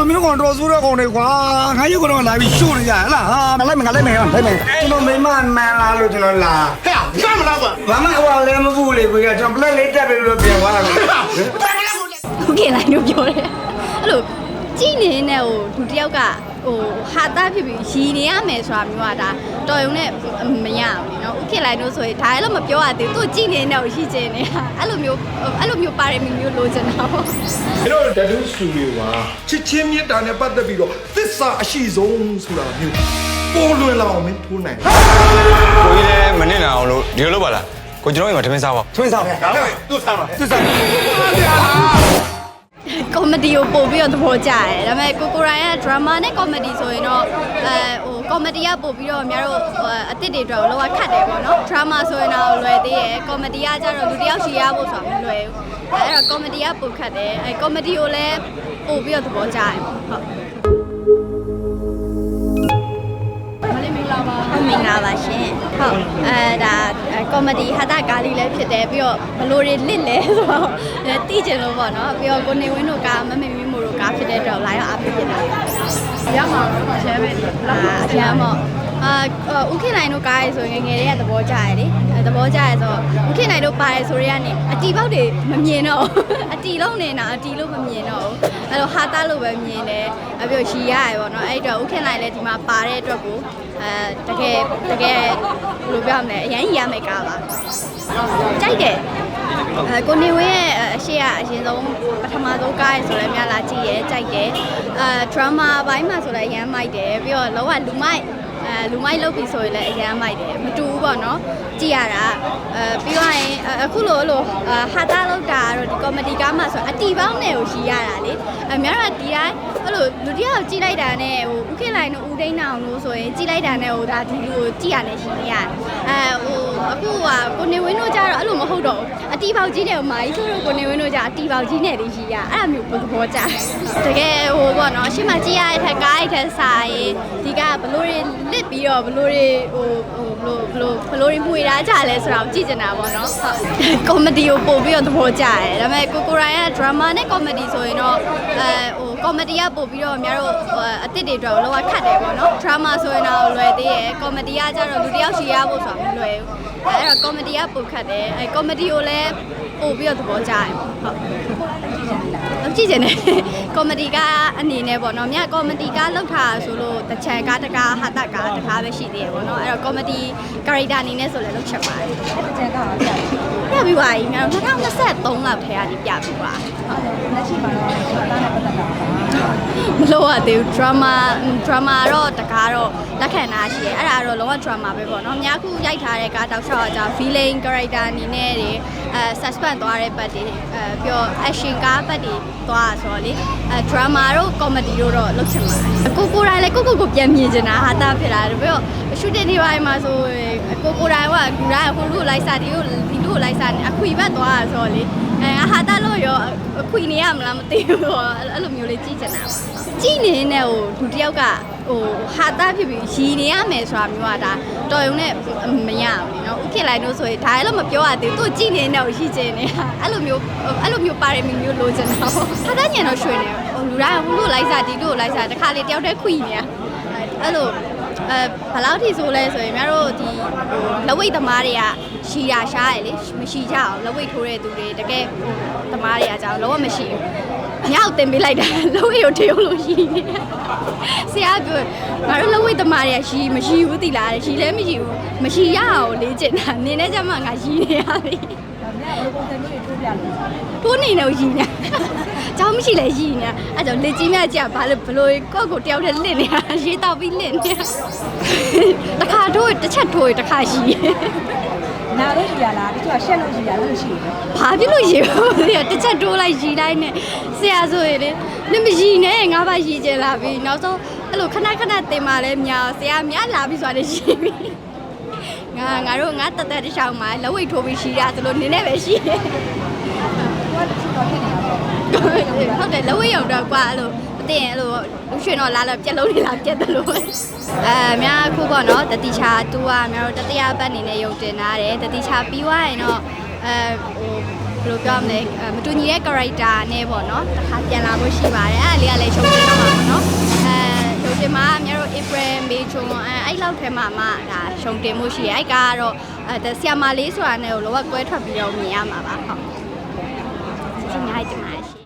အမင်းကောင်တော်ဆိုးတဲ့ကောင်တွေကွာငါရုပ်ကတော့လာပြီးရှို့နေကြဟလားဟာမလိုက်မငါလိုက်မယ်လိုက်မယ်ကျွန်တော်မိမမှန်လားလို့ကျွန်တော်လာဟဲ့ရမလားကွာဘာမှဟိုလည်းမဘူးလေကိုကကျွန်တော်ပလက်လေးတက်ပြီးလို့ပြန်သွားတာဟုတ်ကဲ့လိုက်လို့ပြောတယ်အဲ့လိုကြည်နေတဲ့ဟိုလူတစ်ယောက်က ဟိုဟာတာဖြစ်ပြီးရီနေရမယ်ဆိုတာမျိုးကဒါတော်ရုံနဲ့မရဘူးလေနော်ဥခေလိုက်လို့ဆိုရင်ဒါလည်းမပြောရသေးဘူးသူကြည်နေတဲ့ကိုရှိချင်နေတာအဲ့လိုမျိုးအဲ့လိုမျိုးပါရမီမျိုးလိုချင်တာပေါ့ကျွန်တော်တတူးစတူဒီယိုကချစ်ချင်းမြတ်တာနဲ့ပတ်သက်ပြီးတော့သစ္စာအရှိဆုံးဆိုတာမျိုးပေါ်လွင်လာအောင်မင်းထိုးနိုင်ကိုကြီးလည်းမနစ်နာအောင်လို့ဒီလိုလုပ်ပါလားကိုကျွန်တော်အိမ်မှာထမင်းစားပါထွင်းဆောင်ဒါလည်းသူ့ဆမ်းပါသစ္စာ ကောမဒီကိုပို့ပြီးတော့သဘောကျတယ်ဒါပေမဲ့ကိုကိုရိုင်းက drama နဲ့ comedy ဆိုရင်တော့အဲဟို comedy ကပို့ပြီးတော့များတို့အစ်စ်တွေအတွက်လောကခတ်တယ်ပေါ့နော် drama ဆိုရင်တော့လွယ်သေးရယ် comedy ကကျတော့လူတစ်ယောက်ရှည်ရဖို့ဆိုတာမလွယ်ဘူးအဲအဲ့တော့ comedy ကပို့ခတ်တယ်အဲ comedy ကိုလည်းပို့ပြီးတော့သဘောကျတယ်ဟုတ်မလေးမင်္ဂလာပါဟုတ်မင်္ဂလာပါရှင် ဟုတ်အဲဒါကောမဒီဟာတာကားလေးလည်းဖြစ်တယ်ပြီးတော့ဘလို့တွေလစ်လဲဆိုတော့အဲတီးကျင်လို့ပေါ့နော်ပြီးတော့ကိုနေဝင်းတို့ကမမေမီမို့တို့ကားဖြစ်တဲ့တော့လာရောက်အားပေးဖြစ်တာရမှာတော့ရှယ်ပဲအာရမ်းပေါ့ အာဥခိနိုင်တို့ကားရဆိုရင်ငယ်ငယ်လေးကသဘောကျရလေအဲသဘောကျရဆိုတော့ဥခိနိုင်တို့ပါတယ်ဆိုရဲကနေအတီပေါက်တွေမမြင်တော့ဘူးအတီလုံးနေတာအတီလို့မမြင်တော့ဘူးအဲ့တော့ဟာတာလို့ပဲမြင်တယ်အပြီးတော့ရှီရရပေါ့နော်အဲ့တော့ဥခိနိုင်လည်းဒီမှာပါတဲ့အတွက်ကိုအဲတကယ်တကယ်ဘယ်လိုပြောရမလဲအရင်ရမယ်ကားပါကြိုက်တယ် အဲကိုနေဝင်းရဲ့အရှိကအရင်ဆုံးပထမဆုံးကားရဆိုလည်းများလာကြည့်ရဲကြိုက်တယ်အဲဒရမာဘိုင်းမှာဆိုလည်းအရန်မိုက်တယ်ပြီးတော့လောကလူမိုက်အဲလူမိုက်လုပ်ပြီဆိုရင်လည်းအရန်မိုက်တယ်မတူဘူးပေါ့နော်ကြည့်ရတာအဲပြီးတော့ရင်အခုလိုလိုဟာတာလောက်တာကတော့ဒီ ကောမဒီကားမှာဆိုအတီပေါင်းနဲ့ကိုရှိရတာလေအများတော့ဒီတိုင်းအဲ့လိုလူတယောက်ကြည့်လိုက်တာနဲ့ဟိုဥခေလိုင်းတို့ဦးဒိန်းနောင်တို့ဆိုရင်ကြည့်လိုက်တာနဲ့ဟိုဒါဒီလူကိုကြည့်ရတယ်ရှိနေရတယ်အဲဟိုအခုကကိုနေဝင်းတို့ကြတော့အဲ့လိုမဟုတ်တော့ဘူးအတီပေါက်ကြီးနဲ့မာကြီးဆိုတော့ကိုနေဝင်းတို့ကြအတီပေါက်ကြီးနဲ့လေးရှိရအဲ့လိုမျိုးဘယ်သဘောကြတကယ်ဟိုပေါ့နော်အရှိမကြည့်ရတဲ့ထက်ကားရိုက်ထက်စာရင်ဒီကဘလို့တွေလစ်ပြီးတော့ဘလို့တွေဟိုဟိုဘလို့ဘလို့ဘလို့တွေမှုရကြလဲဆိုတော့ကြည့်ကျင်တာပေါ့နော်ဟုတ်ကောမဒီကိုပို့ပြီးတော့သဘောကျတယ်ဒါပေမဲ့ကိုကိုရိုင်းက drama နဲ့ comedy ဆိုရင်တော့အဲဟို comedy ကပို့ပြီးတော့များတို့အစ်စ်တွေအတွက်လောကခတ်တယ်ပေါ့နော် drama ဆိုရင်တော့လွယ်သေးရယ် comedy ကကျတော့လူတစ်ယောက်ရှည်ရဖို့ဆိုတာမလွယ်ဘူးအဲ့တော့ comedy ကပို့ခတ်တယ်အဲ comedy ကိုလည်းပို့ပြီးတော့သဘောကျတယ်ဟုတ်ကြည့်ကြတယ်ကောမဒီကအနေနဲ့ပေါ့နော်မြကောမဒီကလောက်ထားဆိုလို့တချန်ကားတကားဟာတကားတကားပဲရှိသေးရပေါ့နော်အဲ့တော့ကောမဒီကာရီတာအနေနဲ့ဆိုလည်းလောက်ချက်ပါတယ်တချန်ကား ပြပြီးပါပြီမြ2023လောက်ထဲကနေပြပြီးပါဟုတ်လက်ရှိမှာတော့ မလို့ရသေးဘူး drama drama တော့တကားတော့လက်ခံတာရှိတယ်အဲ့ဒါတော့လုံးဝ drama ပဲပေါ့နော်အများခုရိုက်ထားတဲ့ကားတောက်လျှောက်အကြောင်း villain character အနေနဲ့တွေအဲ suspense သွားတဲ့ပတ်တွေအဲပြီးတော့ action ကားပတ်တွေသွားဆိုတော့လေအဲ drama တို့ comedy တို့တော့လုပ်ချင်ပါတယ်ကိုကိုတိုင်းလည်းကိုကိုကိုပြန်မြင်ချင်တာဟာတာဖြစ်တာပြီးတော့ shooting တွေပိုင်းမှာဆိုရင်ကိုကိုတိုင်းကဂူတိုင်းဟိုလူလိုက်စားဒီလိုဒီလိုလိုက်စားနေအခွေဘက်သွားတာဆိုတော့လေ အဲဟာတာလို့ရောအခွေနေရမလားမသိဘူးပေါ့အဲ့လိုမျိုးလေးကြည့်ချင်တာပါကြည့်နေတဲ့ဟိုလူတစ်ယောက်ကဟိုဟာတာဖြစ်ပြီးရီနေရမယ်ဆိုတာမျိုးကဒါတော်ရုံနဲ့မရဘူးလေနော်ဥခေလိုက်လို့ဆိုရင်ဒါလည်းမပြောရသေးဘူးသူကြည့်နေတဲ့ကိုရှိချင်နေတာအဲ့လိုမျိုးအဲ့လိုမျိုးပါရမီမျိုးလိုချင်တာပေါ့ဟာတာညံတော့ရွှေနေဟိုလူတိုင်းဟိုလိုလိုက်စားဒီလိုလိုက်စားတခါလေတယောက်တည်းခွီနေတာအဲ့လို အဲဘယ်လောက်ထိဆိုလဲဆိုရင်များတို့ဒီဟိုလဝိတ်သမားတွေကရှီတာရှားရလေမရှိကြအောင်လဝိတ်ထိုးတဲ့သူတွေတကယ်ဟိုသမားတွေကကြောင်လုံးဝမရှိဘူးညောက်တင်ပေးလိုက်တာလဝိတ်ကိုထေုံလို့ရှိနေဆရာပြောငါတို့လဝိတ်သမားတွေကရှီမရှိဘူးတိလားရှီလည်းမရှိဘူးမရှိရအောင်လေ့ကျင့်တာနင်းနဲ့ကျမငါရှီနေရပြီ ထိုးနေတော့ရည်နေเจ้าမရှိလဲရည်နေအဲ့ကြောင့်လက်ကြီးမြတ်ကြဘာလို့ဘလို့ကိုယ့်ကိုတယောက်တည်းလင့်နေတာရေးတော့ပြီးလင့်နေတာတခါထိုးတစ်ချက်ထိုးတစ်ခါရည် နာလို့ရှိရလားတချို့ကရှက်လို့ရှိရလို့ရှိတယ် ဘာဖြစ်လို့ရေဘူးလဲတစ်ချက်တိုးလိုက်ရီလိုက်နဲ့ဆရာဆိုရင်လေနင်မရီနဲ့ငါဘာရီကျင်လာပြီနောက်ဆုံးအဲ့လိုခဏခဏတင်มาလဲမြောင်ဆရာများလာပြီဆိုတာလည်းရှိပြီ ငါငါတို့ငါတသက်တစ်ချောင်းမှာလက်ဝိတ်ထိုးပြီးရှိတာဆိုလို့နင်းနဲ့ပဲရှိတယ်ဟုတ်တယ်လက်ဝိတ်ရုံတော့ကွာအဲ့လိုမသိရင်အဲ့လိုလူရှင်တော့လာလာပြက်လုံးနေလာပြက်တယ်လို့ပဲအဲအများအခုပေါ့နော်တတိချာတူကများတို့တတိယဘက်အနေနဲ့ရုံတင်ထားတယ်တတိချာပြီးသွားရင်တော့အဲဟိုယ်လိုပြောရမလဲအဲမတူညီတဲ့ character နဲ့ပေါ့နော်တစ်ခါပြန်လာဖို့ရှိပါတယ်အဲ့ဒါလေးကလည်းရှုံးတင်တော့မှာပေါ့နော်အဲရှုံး တင်မှာအများတို့ April May ဂျွန်အဲအဲ့လောက်ထဲမှာမှဒါရှုံးတင်မှုရှိရဲအဲ့ကတော့အဲဆီယာမာလေးဆိုတာနဲ့ကိုလောကကွဲထွက်ပြီးတော့မြင်ရမှာပါဟုတ်ကျေးဇူးများတင်ပါတယ်ရှင်